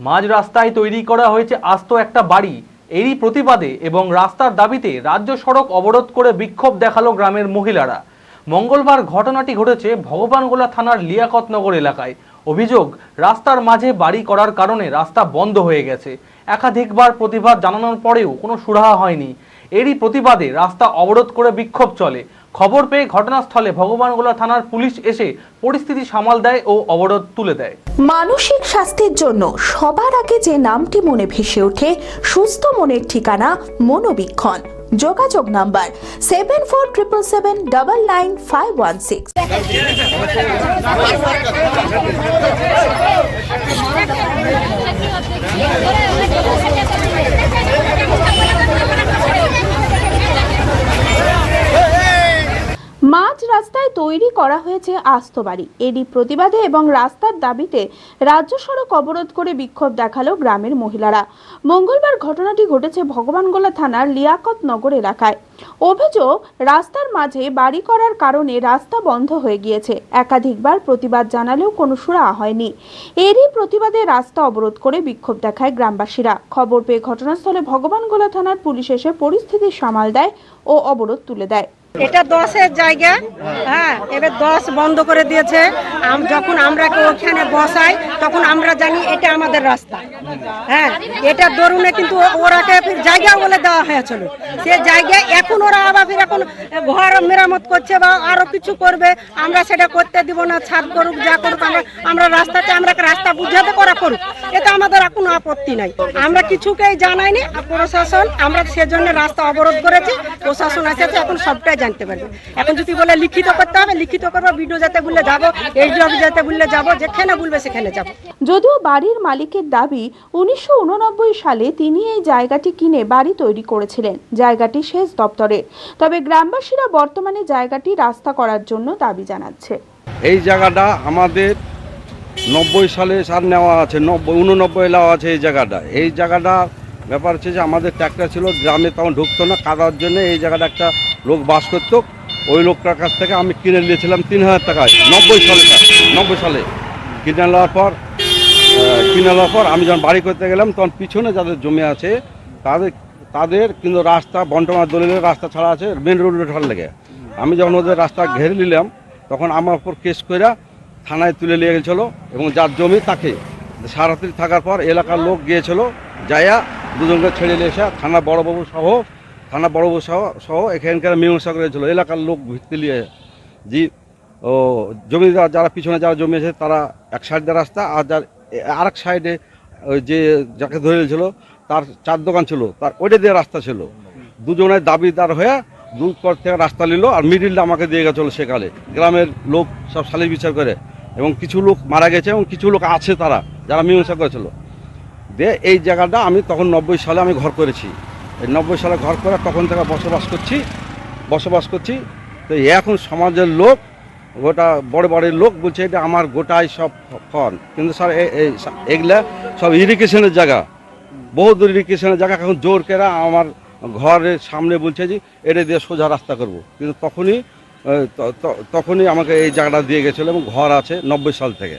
মাঝ রাস্তায় তৈরি করা হয়েছে আস্ত একটা বাড়ি। এরই প্রতিবাদে এবং রাস্তার দাবিতে রাজ্য সড়ক অবরোধ করে বিক্ষোভ দেখাল গ্রামের মহিলারা। মঙ্গলবার ঘটনাটি ঘটেছে ভগবানগোলা থানার লিয়াকতনগর এলাকায়। অভিযোগ, রাস্তার মাঝে বাড়ি করার কারণে রাস্তা বন্ধ হয়ে গেছে। একাধিকবার প্রতিবাদ জানানোর পরেও কোনো সুরাহা হয়নি। এরই প্রতিবাদে রাস্তা অবরোধ করে বিক্ষোভ চলে। খবর পেয়ে ঘটনাস্থলে ভগবানগোলা থানার পুলিশ এসে পরিস্থিতি সামাল দেয় ও অবরোধ তুলে দেয়। মানসিক স্বাস্থ্যের জন্য সবার আগে যে নামটি মনে ভেসে ওঠে, সুস্থ মনের ঠিকানা মনোবীক্ষণ। যোগাযোগ number seven four triple seven double nine five one six মাঝ রাস্তায় তৈরি করা হয়েছে আস্ত বাড়ি। এরই প্রতিবাদে এবং রাস্তার দাবিতে রাজ্য সড়ক অবরোধ করে বিক্ষোভ দেখাল গ্রামের মহিলারা। মঙ্গলবার ঘটনাটি ঘটেছে ভগবানগোলা থানার লিয়াকত নগর এলাকায়। অভিযোগ, রাস্তার মাঝে বাড়ি করার কারণে রাস্তা বন্ধ হয়ে গিয়েছে। একাধিকবার প্রতিবাদ জানালেও কোনো সুরা হয়নি। এরই প্রতিবাদে রাস্তা অবরোধ করে বিক্ষোভ দেখায় গ্রামবাসীরা। খবর পেয়ে ঘটনাস্থলে ভগবানগোলা থানার পুলিশ এসে পরিস্থিতি সামাল দেয় ও অবরোধ তুলে দেয়। এটা দশের জায়গা হ্যাঁ এবার দশ বন্ধ করে দিয়েছে। যখন আমরা ওখানে বসাই তখন আমরা জানি এটা আমাদের রাস্তা। হ্যাঁ এটা দরুনে কিন্তু ওরাকে জায়গা বলে দেওয়া হয়েছিল। সে জায়গা এখন ওরা আবার এখন ঘর মেরামত করছে বা আরও কিছু করবে, আমরা সেটা করতে দিব না, ছাদ করুক, যা করুক, আমরা আমরা রাস্তাতে আমরা রাস্তা বুঝাতে করা করুক। এটা আমাদের কোনো আপত্তি নাই। আমরা কিছুকেই জানাইনি প্রশাসন, আমরা সেজন্য রাস্তা অবরোধ করেছি, প্রশাসন এসেছে, এখন সবটাই জানতে পারবে। এখন যদি বলে লিখিত করতে হবে, লিখিত করব, ভিডিও যাতে বললে যাব অফিস যাতে বললে যাব, যেখানে বলবে সেখানে যাব। যদিও বাড়ির মালিকের দাবি, উনিশশো উননব্বই সালে তিনি এই জায়গাটি কিনে বাড়ি তৈরি করেছিলেন, জায়গাটি সেচ দপ্তরে। তবে গ্রামবাসীরা বর্তমানে জায়গাটি রাস্তা করার জন্য দাবি জানাচ্ছে। এই জায়গাটা আমাদের নব্বই সালে সার নেওয়া আছে, নব্বই, উননব্বই নেওয়া আছে এই জায়গাটা। এই জায়গাটা ব্যাপার হচ্ছে যে আমাদের ট্র্যাক্টর ছিল, গ্রামে তখন ঢুকতো না, কাদার জন্য এই জায়গাটা একটা লোক বাস করতো। ওই লোকটার কাছ থেকে আমি কিনে নিয়েছিলাম তিন হাজার টাকায়, নব্বই সালে নব্বই সালে। কিনে নেওয়ার পর আহ, কিনে নেওয়ার পর আমি যখন বাড়ি করতে গেলাম তখন পিছনে যাদের জমি আছে তাদের তাদের কিন্তু রাস্তা বন্টমার দলিলের রাস্তা ছাড়া আছে মেন রোড ওঠার লেগে। আমি যখন ওদের রাস্তা ঘেরে নিলাম তখন আমার উপর কেস কইরা থানায় তুলে নিয়ে গেছিল এবং যার জমি তাকে সারাত্রি থাকার পর এলাকার লোক গিয়েছিল যাইয়া দুজনকে ছেড়ে নিয়ে এসে থানা বড়বাবু সহ থানা বড়বাবু সহ সহ এখানকার মীমাংসা করেছিল এলাকার লোক ভিত্তি নিয়ে যে ও জমিদার যারা পিছনে যারা জমি আছে তারা এক সাইডে রাস্তা আর যার আর এক সাইডে, ওই যে যাকে ধরেছিল, তার চার দোকান ছিল, তার ওইটা দিয়ে রাস্তা ছিল। দুজনের দাবিদার হয়ে দু থেকে রাস্তা নিল আর মিডিলটা আমাকে দিয়ে গেছিল সেকালে। গ্রামের লোক সব সালিশ বিচার করে এবং কিছু লোক মারা গেছে এবং কিছু লোক আছে তারা, যারা মীমাংসা করেছিল। দিয়ে এই জায়গাটা আমি তখন নব্বই সালে আমি ঘর করেছি। এই নব্বই সালে ঘর করে তখন থেকে বসবাস করছি বসবাস করছি। তো এখন সমাজের লোক গোটা বড় বড় লোক বলছে এটা আমার গোটাই সব ফল কিন্তু স্যার এগুলা সব ইরিগেশনের জায়গা। বহুত ইরিগেশনের জায়গা। এখন জোর কেরা আমার ঘরের সামনে বলছে যে, এটা দিয়ে সোজা রাস্তা করব। কিন্তু তখনই তখনই আমাকে এই জায়গাটা দিয়ে গেছিল এবং ঘর আছে নব্বই সাল থেকে।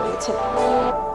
我的